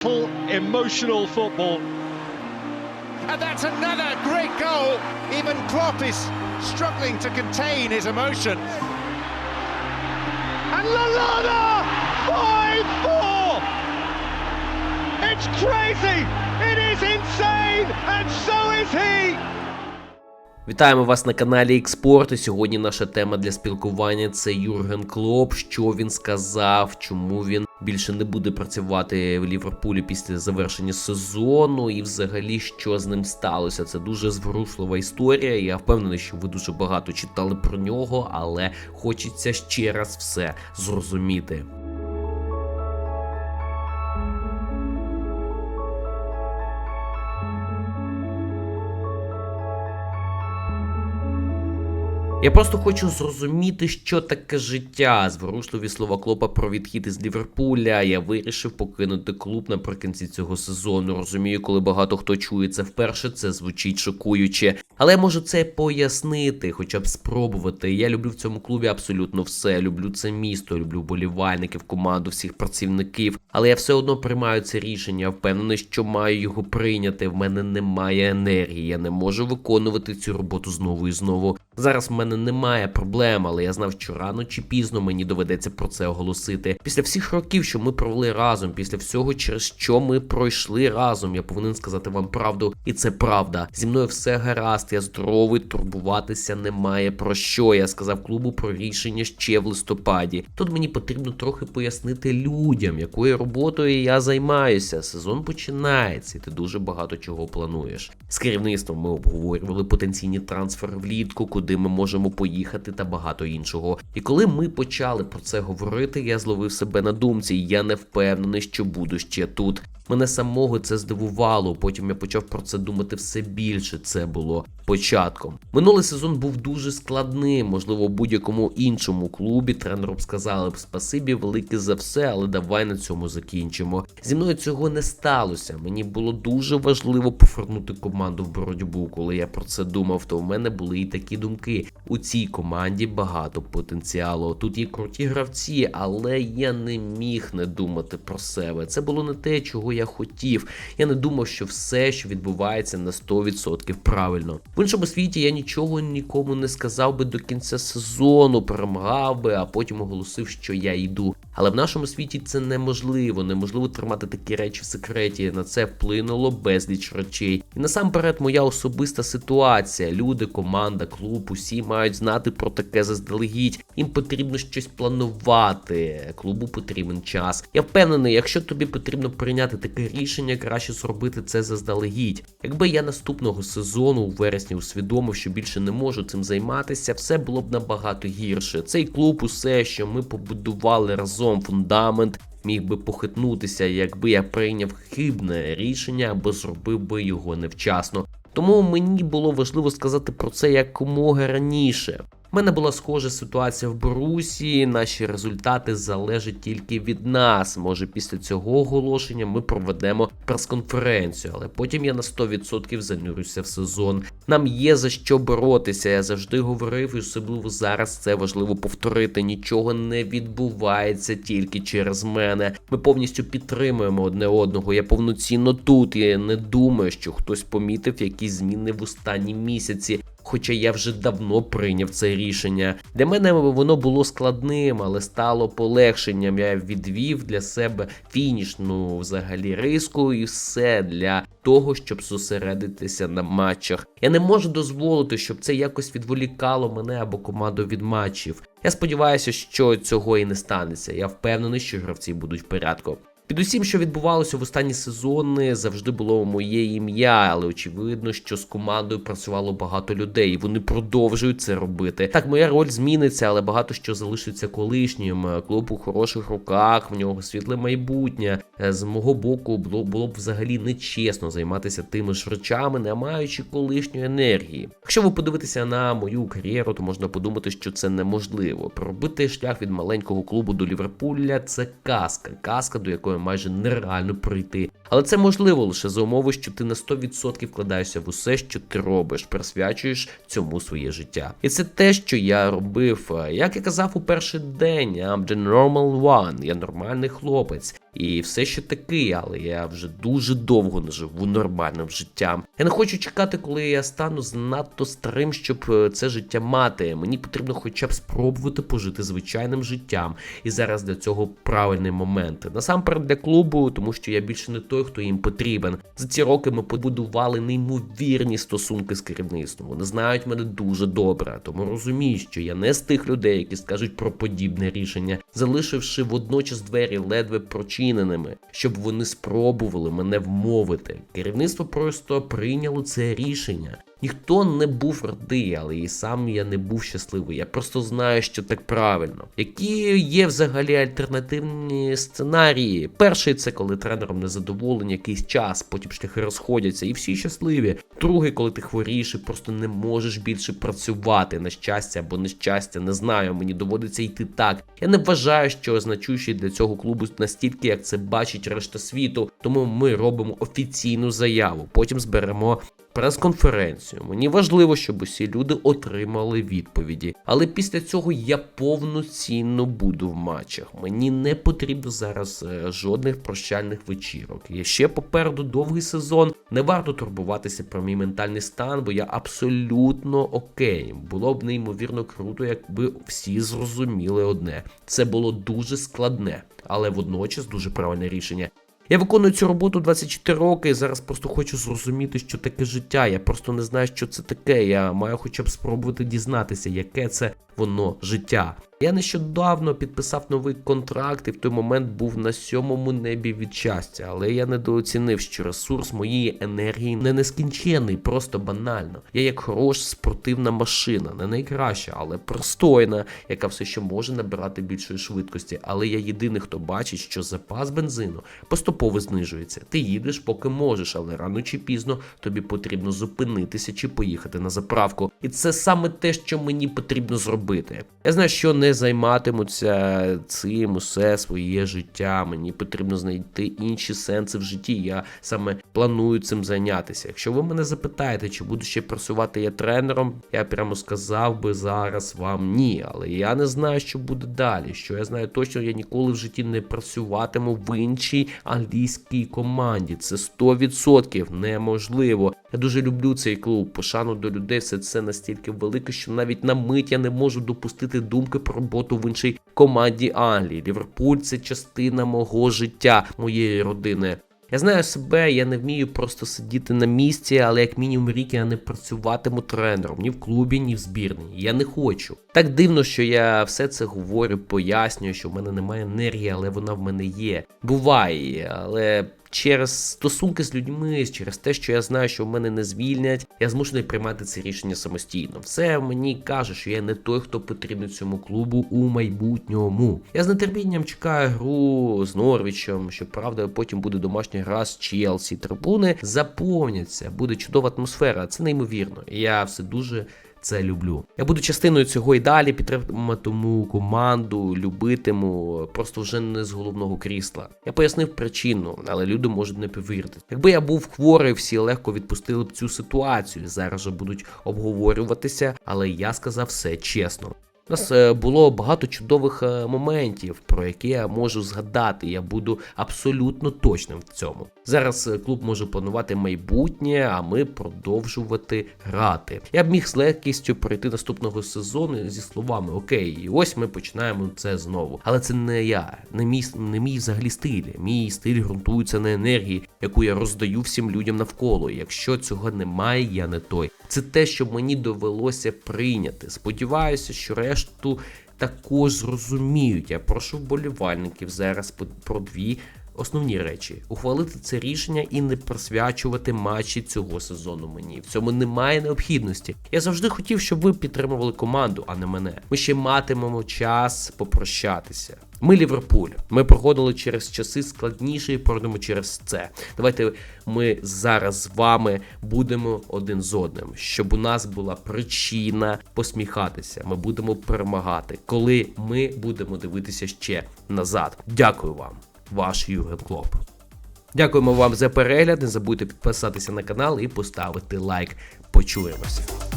Full emotional football. And that's another great goal. Even Klopp is struggling to contain his emotion. And Lalana! 5-4! It's crazy! It is insane! And so is he! Вітаємо вас на каналі Експорт. І сьогодні наша тема для спілкування це Юрген Клоп. Що він сказав, чому він більше не буде працювати в Ліверпулі після завершення сезону, і взагалі що з ним сталося. Це дуже зворушлива історія. Я впевнений, що ви дуже багато читали про нього, але хочеться ще раз все зрозуміти. Я просто хочу зрозуміти, що таке життя. Зворушливі слова Клопа про відхід із Ліверпуля. Я вирішив покинути клуб наприкінці цього сезону. Розумію, коли багато хто чує це вперше, це звучить шокуюче. Але я можу це пояснити, хоча б спробувати. Я люблю в цьому клубі абсолютно все. Люблю це місто, люблю болівальників, команду, всіх працівників. Але я все одно приймаю це рішення. Впевнений, що маю його прийняти. В мене немає енергії. Я не можу виконувати цю роботу знову і знову. Зараз в мене немає проблем, але я знав, що рано чи пізно мені доведеться про це оголосити. Після всіх років, що ми провели разом, після всього, через що ми пройшли разом, я повинен сказати вам правду, і це правда. Зі мною все гаразд, я здоровий, турбуватися немає про що. Я сказав клубу про рішення ще в листопаді. Тут мені потрібно трохи пояснити людям, якою роботою я займаюся. Сезон починається, і ти дуже багато чого плануєш. З керівництвом ми обговорювали потенційні трансфери влітку, куди ми можемо поїхати та багато іншого. І коли ми почали про це говорити, я зловив себе на думці. Я не впевнений, що буду ще тут. Мене самого це здивувало. Потім я почав про це думати все більше. Це було початком. Минулий сезон був дуже складним. Можливо, будь-якому іншому клубі тренеру б сказали б спасибі велике за все, але давай на цьому закінчимо. Зі мною цього не сталося. Мені було дуже важливо повернути команду в боротьбу. Коли я про це думав, то в мене були і такі думки. У цій команді багато потенціалу. Тут є круті гравці, але я не міг не думати про себе. Це було не те, чого я хотів. Я не думав, що все, що відбувається, на 100% правильно. В іншому світі я нічого нікому не сказав би до кінця сезону, перемагав би, а потім оголосив, що я йду. Але в нашому світі це неможливо. Неможливо тримати такі речі в секреті. На це вплинуло безліч речей. І насамперед, моя особиста ситуація. Люди, команда, клуб, усі мають знати про таке заздалегідь. Їм потрібно щось планувати. Клубу потрібен час. Я впевнений, якщо тобі потрібно прийняти таке рішення, краще зробити це заздалегідь. Якби я наступного сезону у вересні усвідомив, що більше не можу цим займатися, все було б набагато гірше. Цей клуб, усе, що ми побудували разом, фундамент. Міг би похитнутися, якби я прийняв хибне рішення або зробив би його невчасно. Тому мені було важливо сказати про це якомога раніше. У мене була схожа ситуація в Борусі. Наші результати залежать тільки від нас. Може, після цього оголошення ми проведемо прес-конференцію, але потім я на 100% занурюся в сезон. Нам є за що боротися. Я завжди говорив, і особливо зараз це важливо повторити. Нічого не відбувається тільки через мене. Ми повністю підтримуємо одне одного. Я повноцінно тут. Я не думаю, що хтось помітив якісь зміни в останні місяці. Хоча я вже давно прийняв це рішення. Для мене воно було складним, але стало полегшенням. Я відвів для себе фінішну взагалі риску і все для того, щоб зосередитися на матчах. Я не можу дозволити, щоб це якось відволікало мене або команду від матчів. Я сподіваюся, що цього і не станеться. Я впевнений, що гравці будуть в порядку. Під усім, що відбувалося в останні сезони, завжди було моє ім'я, але очевидно, що з командою працювало багато людей, і вони продовжують це робити. Так, моя роль зміниться, але багато що залишиться колишнім. Клуб у хороших руках, в нього світле майбутнє. З мого боку, було було б взагалі нечесно займатися тими ж речами, не маючи колишньої енергії. Якщо ви подивитеся на мою кар'єру, то можна подумати, що це неможливо. Пробити шлях від маленького клубу до Ліверпуля це казка, казка, до якої майже нереально прийти. Але це можливо лише за умови, що ти на 100% вкладаєшся в усе, що ти робиш, присвячуєш цьому своє життя. І це те, що я робив. Як я казав у перший день, I'm the normal one, я нормальний хлопець. І все ще такий, але я вже дуже довго не живу нормальним життям. Я не хочу чекати, коли я стану занадто старим, щоб е, це життя мати. Мені потрібно хоча б спробувати пожити звичайним життям. І зараз для цього правильний момент. Насамперед для клубу, тому що я більше не той, хто їм потрібен. За ці роки ми побудували неймовірні стосунки з керівництвом. Вони знають мене дуже добре, тому розумію, що я не з тих людей, які скажуть про подібне рішення, залишивши водночас двері ледве прочиненими, щоб вони спробували мене вмовити. Керівництво просто прийняло це рішення. Ніхто не був радий, але і сам я не був щасливий. Я просто знаю, що так правильно. Які є взагалі альтернативні сценарії? Перший це коли тренером незадоволені якийсь час, потім шляхи розходяться, і всі щасливі. Другий, коли ти хворієш і просто не можеш більше працювати на щастя або нещастя, не знаю. Мені доводиться йти так. Я не вважаю, що значущий для цього клубу настільки, як це бачить решта світу. Тому ми робимо офіційну заяву. Потім зберемо прес-конференцію. Мені важливо, щоб усі люди отримали відповіді. Але після цього я повноцінно буду в матчах. Мені не потрібно зараз е, жодних прощальних вечірок. Є ще попереду довгий сезон. Не варто турбуватися про мій ментальний стан, бо я абсолютно окей. Було б неймовірно круто, якби всі зрозуміли одне. Це було дуже складне, але водночас дуже правильне рішення. Я виконую цю роботу 24 роки і зараз просто хочу зрозуміти, що таке життя. Я просто не знаю, що це таке. Я маю хоча б спробувати дізнатися, яке це воно життя. Я нещодавно підписав новий контракт і в той момент був на сьомому небі від щастя, але я недооцінив, що ресурс моєї енергії не нескінчений, просто банально. Я як хороша спортивна машина, не найкраща, але пристойна, яка все ще може набирати більшої швидкості. Але я єдиний, хто бачить, що запас бензину поступово знижується. Ти їдеш, поки можеш, але рано чи пізно тобі потрібно зупинитися чи поїхати на заправку. І це саме те, що мені потрібно зробити. Я знаю, що не займатимуться цим усе своє життя. Мені потрібно знайти інші сенси в житті. Я саме планую цим зайнятися. Якщо ви мене запитаєте, чи буду ще працювати я тренером, я прямо сказав би зараз вам ні. Але я не знаю, що буде далі. Що я знаю точно, я ніколи в житті не працюватиму в іншій англійській команді. Це 100% неможливо. Я дуже люблю цей клуб. Пошану до людей все це настільки велике, що навіть на мить я не можу допустити думки про роботу в іншій команді Англії. Ліверпуль це частина мого життя, моєї родини. Я знаю себе, я не вмію просто сидіти на місці, але як мінімум рік я не працюватиму тренером ні в клубі, ні в збірні. Я не хочу. Так дивно, що я все це говорю, пояснюю, що в мене немає енергії, але вона в мене є. Буває, але. Через стосунки з людьми, через те, що я знаю, що в мене не звільнять, я змушений приймати це рішення самостійно. Все мені каже, що я не той, хто потрібен цьому клубу у майбутньому. Я з нетерпінням чекаю гру з Норвічем, що правда потім буде домашня гра з Челсі. Трибуни заповняться, буде чудова атмосфера. Це неймовірно. Я все дуже це люблю. Я буду частиною цього і далі підтриматиму команду, любитиму, просто вже не з головного крісла. Я пояснив причину, але люди можуть не повірити. Якби я був хворий, всі легко відпустили б цю ситуацію. Зараз же будуть обговорюватися, але я сказав все чесно. У нас е, було багато чудових е, моментів, про які я можу згадати. Я буду абсолютно точним в цьому. Зараз е, клуб може планувати майбутнє, а ми продовжувати грати. Я б міг з легкістю пройти наступного сезону зі словами Окей, ось ми починаємо це знову. Але це не я, не мій не мій взагалі стиль. Мій стиль ґрунтується на енергії, яку я роздаю всім людям навколо. Якщо цього немає, я не той. Це те, що мені довелося прийняти. Сподіваюся, що решту також зрозуміють. Я прошу вболівальників зараз про дві. Основні речі ухвалити це рішення і не присвячувати матчі цього сезону мені. В цьому немає необхідності. Я завжди хотів, щоб ви підтримували команду, а не мене. Ми ще матимемо час попрощатися. Ми Ліверпуль. Ми проходили через часи складніші і пройдемо через це. Давайте ми зараз з вами будемо один з одним, щоб у нас була причина посміхатися. Ми будемо перемагати, коли ми будемо дивитися ще назад. Дякую вам, ваш Юген Клоп. Дякуємо вам за перегляд. Не забудьте підписатися на канал і поставити лайк. Почуємося.